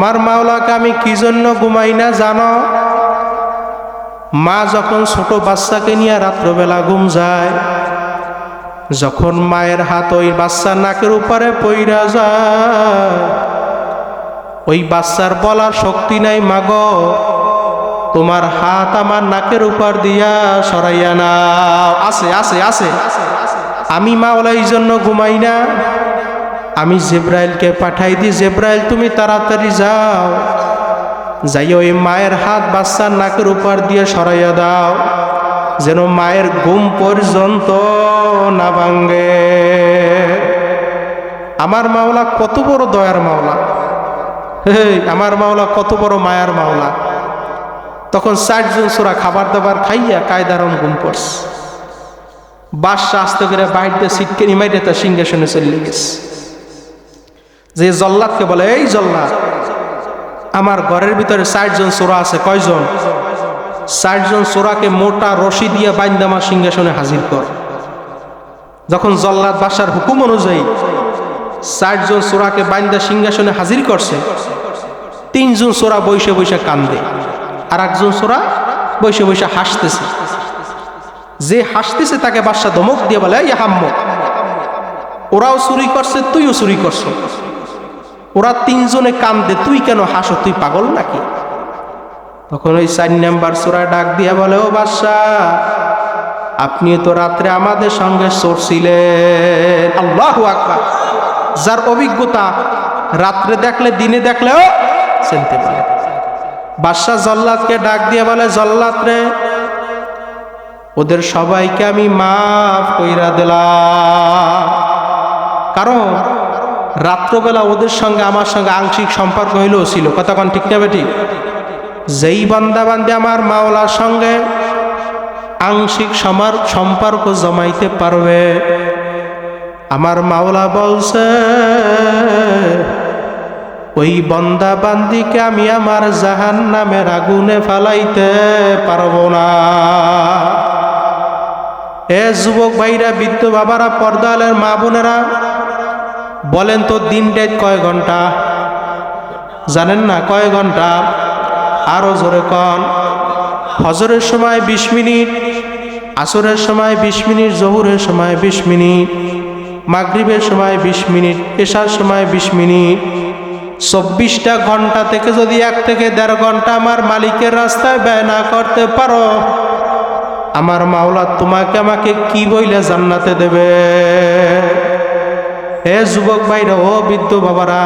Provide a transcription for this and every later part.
আমার মাওলাকে আমি কি জন্য ঘুমাই না জানো? মা যখন ছোট বাচ্চাকে নিয়ে রাত্রবেলা ঘুম যায়, যখন মায়ের হাত ওই বাচ্চার নাকের উপরে পইরা যায়, ওই বাচ্চার বলার শক্তি নাই, মাগ, তোমার হাত আমার নাকের উপর দিয়া সরাইয়া না আছে আছে আছে। আমি মা ওলা এই জন্য ঘুমাই না। আমি জেব্রাইলকে পাঠাই দিই জেব্রাইল, তুমি তাড়াতাড়ি যাও। যাই ওই মায়ের হাত বাচ্চার নাকের উপর দিয়ে সরাইয়া দাও, যেন মায়ের ঘুম পর্যন্ত না ভাঙ্গে আমার মাওলা কত বড় দয়ার মাওলা। হে আমার মাওলা কত বড় মায়ার মাওলা। তখন চারজন সোরা খাবার দাবার খাইয়া কায়দারম ঘুম পড়ছে। বাদশা আস্তে করে বাইরে সিটকে নিমাইতে তার সিংহাসনে চলে গেছে। যে জল্লাদকে বলে, এই জল্লাদ, আমার ঘরের ভিতরে ষাটজন সোরা আছে, কয়জন? ষাটজন সোরাকে মোটা রশি দিয়ে বাইন্দামা সিংহাসনে হাজির কর। যখন জল্লাদ বাসার হুকুম অনুযায়ী ষাটজন সোরাকে বাইন্দা সিংহাসনে হাজির করছে, তিনজন সোরা বৈশে বৈশে কান্দে আর একজন সোরা বৈশে বৈশে হাসতেছে। যে হাসতেছে তাকে বাদশা ধমক দিয়ে বলে হাম্ম ওরাও চুরি করছে, তুইও চুরি করছ। ওরা তিনজনে কান্দে তুই কেন হাসো? তুই পাগল নাকি? তখন ওই চার নাম্বার চোরা ডাক দিয়া বলে, ও বাদশা আপনি তো রাত্রে আমাদের সঙ্গে চড়ছিলেন। আল্লাহ আকবার। যার অভিজ্ঞতা রাত্রে দেখলে, দিনে দেখলেও চিনতে পারে। বাদশাহ জল্লাদকে ডাক দিয়ে বলে, জল্লাদ রে, ওদের সবাইকে আমি মাফ কইরা দিলাম। কারণ রাত্রবেলা ওদের সঙ্গে, আমার সঙ্গে আংশিক সম্পর্ক হইলেও ছিল। কতক্ষণ ঠিক না বেটি? যেই বান্দা বান্দি আমার মাওলার সঙ্গে আংশিক সমার, সম্পর্ক জমাইতে পারবে, আমার মাওলা বলছে, ওই বন্দা বান্দিকে আমি আমার জাহান নামের আগুনে ফালাইতে পারব না। এ যুবক ভাইরা, বৃদ্ধ বাবারা, পর্দালের মা বোনেরা বলেন তো দিন ডেট কয় ঘণ্টা? জানেন না কয় ঘণ্টা? আরও জোরে কন। ফজরের সময় বিশ মিনিট, আসরের সময় বিশ মিনিট, জহুরের সময় বিশ মিনিট, মাগরিবের সময় বিশ মিনিট, এশার সময় বিশ মিনিট। চব্বিশটা ঘণ্টা থেকে যদি এক থেকে দেড় ঘণ্টা আমার মালিকের রাস্তায় ব্যয় না করতে পারো, আমার মাওলা তোমাকে আমাকে কি বইলে জান্নাতে দেবে? হে যুবক ভাইরা, ও বৃদ্ধ বাবারা,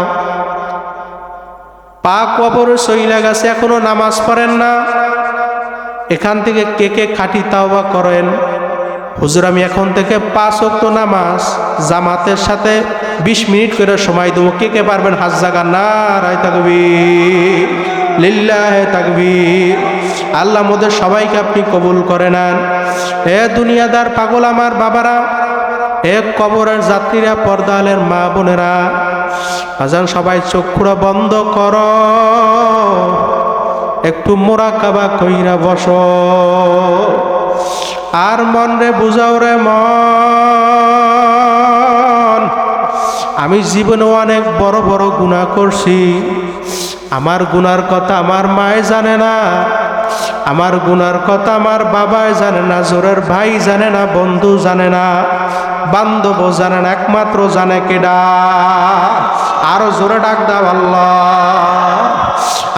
পাক কবরে সইলা গেছে, এখনও নামাজ পড়েন না। এখান থেকে কে কে খাটি তাওবা করেন? হুজুর, আমি এখন থেকে পাঁচ অক্ত নামাজ জামাতের সাথে বিশ মিনিট করে সময় দেবো। কে কে পারবেন? হাজ জাগা না রায় থাকবি লিল্লাহ তাকবীর। আল্লাহ মোদের সবাইকে আপনি কবুল করে নেন। এ দুনিয়াদার পাগল আমার বাবারা এক কবরের যাত্রীরা পর্দালের মা বোনেরা, আজান সবাই চক্ষুরা বন্ধ কর। একটু মোরা কাবা কইরা বস। আর মন রে বুঝাও রে মন। আমি জীবনে অনেক বড় বড় গুণা করছি। আমার গুনার কথা আমার মায় জানে না। আমার গুনার কথা আমার বাবাই জানে না, জোরের ভাই জানে না, বন্ধু জানে না, বান্ধব জানে না, একমাত্র জানে কেডা? আরও জোরে ডাক দাও আল্লাহ।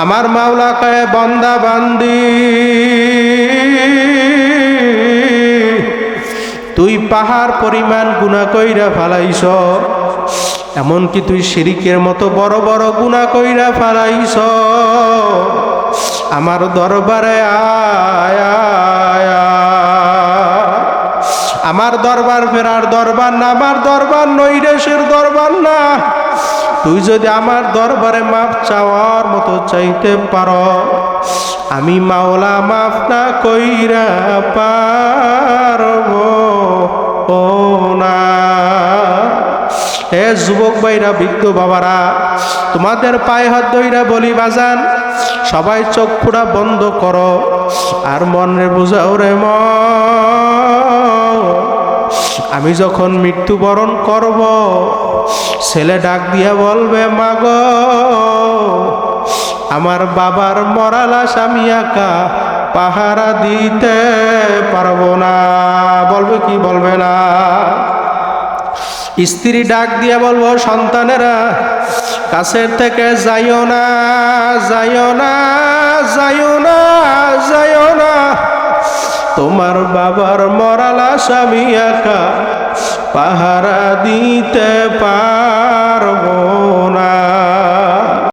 আমার মাওলা কয়ে, বন্দা, বান্দি, তুই পাহাড় পরিমাণ গুণা কইরা ফালাইছ, এমনকি তুই শিরিকের মতো বড় বড় গুণা কইরা ফালাইছ আমার দরবারে। আমার দরবার ফেরার দরবার না, আমার দরবার নৈরেশের দরবার না তুই যদি আমার দরবারে মাপ চাওয়ার মতো চাইতে পারো, আমি মাওলা মাফ না কইরা পারব ও না হে যুবক ভাইরা, বৃদ্ধ বাবারা, তোমাদের পায়ে হাত দইরা বলি বাজান, সবাই চোখ ফুড়া বন্ধ করো আর মনে বুঝাও রে মন আমি যখন মৃত্যুবরণ করব, ছেলে ডাক দিয়া বলবে মাগ আমার বাবার মরালাস আমি একা পাহারা দিতে পারব না। বলবে কি? বলবে না। স্ত্রী ডাক দিয়ে বলব, সন্তানেরা, কাছের থেকে যাইও না যাইও না যাইও না যাইও না। তোমার বাবার মরালা আমি একা পাহারা দিতে পারব না।